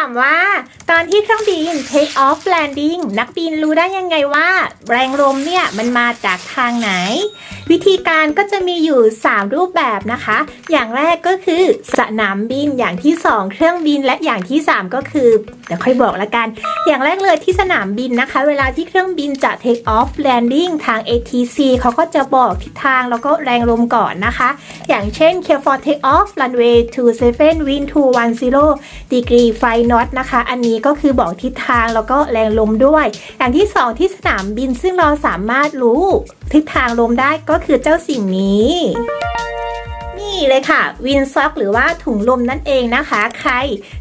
ามว่า ตอนที่เครื่องบิน take off landing นักบินรู้ได้ยังไงว่า แรงลมเนี่ยมันมาจากทางไหน วิธีการก็จะมีอยู่ 3 รูปแบบนะคะ อย่างแรกก็คือสนามบิน อย่างที่ 2 เครื่องบิน และอย่างที่ 3 ก็คือ เดี๋ยวค่อยบอกละกัน อย่างแรกเลยที่สนามบินนะคะ เวลาที่เครื่องบินจะ take off landing ทาง ATC เขาก็จะบอกทิศทางแล้วก็แรงลมก่อนนะคะ อย่างเช่น Care for take off runway 27 wind 210 degree flight knot นะคะ อันนี้ก็คือบอกทิศทางแล้วก็แรงลมด้วย อย่างที่ 2 ที่สนามบินซึ่งเราสามารถรู้ ทิศทางลมได้ก็คือเจ้าสิ่งนี้ี่เลยค่ะ วินซ็อกหรือว่าถุงลมนั่นเองนะคะ ใคร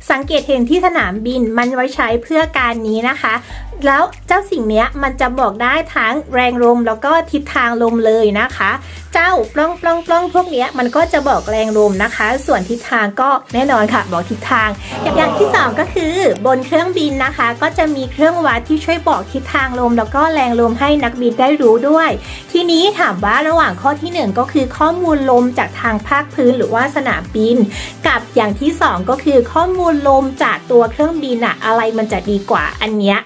สังเกตเห็นที่สนามบินมันไว้ใช้เพื่อการนี้นะคะ แล้วเจ้าสิ่งนี้มันจะบอกได้ทั้งแรงลมแล้วก็ทิศทางลมเลยนะคะ เจ้าปล้องปล้องปล้องพวกนี้มันก็จะบอกแรงลมนะคะ ส่วนทิศทางก็แน่นอนค่ะ บอกทิศทาง อย่างที่สองก็คือบนเครื่องบินนะคะ ก็จะมีเครื่องวัดที่ช่วยบอกทิศทางลม แล้วก็แรงลมให้นักบินได้รู้ด้วย ทีนี้ถามว่าระหว่างข้อที่หนึ่งก็คือข้อมูลลมจากทางภาคพื้นหรือว่าสนามบิน กับอย่างที่สองก็คือข้อมูลลมจากตัวเครื่องบินอะอะไรมันจะดีกว่าอันเนี้ย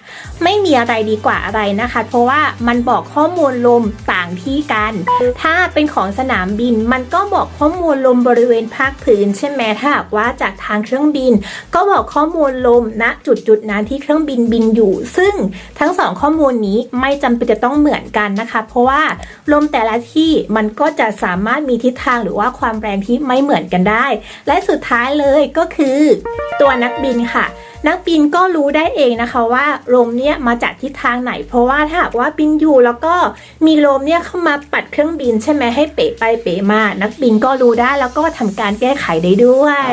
ไม่มีอะไรดีกว่าอะไรนะคะ เพราะว่ามันบอกข้อมูลลมตางที่กัน ถ้าเป็นของสนามบินมันก็บอกข้อมูลลมบริเวณภาคพื้นใช่ไหมถ้าหากว่าจากทางเครื่องบิน ก็บอกข้อมูลลมณจุดจุดนั้นที่เครื่องบินบินอยู่ ซึ่งทั้งสองข้อมูลนี้ไม่จำเป็นจะต้องเหมือนกันนะคะ เพราะว่าลมแต่ละที่มันก็จะสามารถมีทิศทางหรือว่าความแรงที่ไม่เหมือนกันได้ และสุดท้ายเลยก็คือ ตัวนักบินค่ะ นักบินก็รู้ได้เองนะคะว่าลมเนี่ยมาจากทิศทางไหน เพราะว่าถ้าหากว่าบินอยู่แล้วก็มีลมเนี่ยเข้ามาปัดเครื่องบินใช่ไหมให้เป๋ไปเป๋มา นักบินก็รู้ได้แล้วก็ทำการแก้ไขได้ด้วย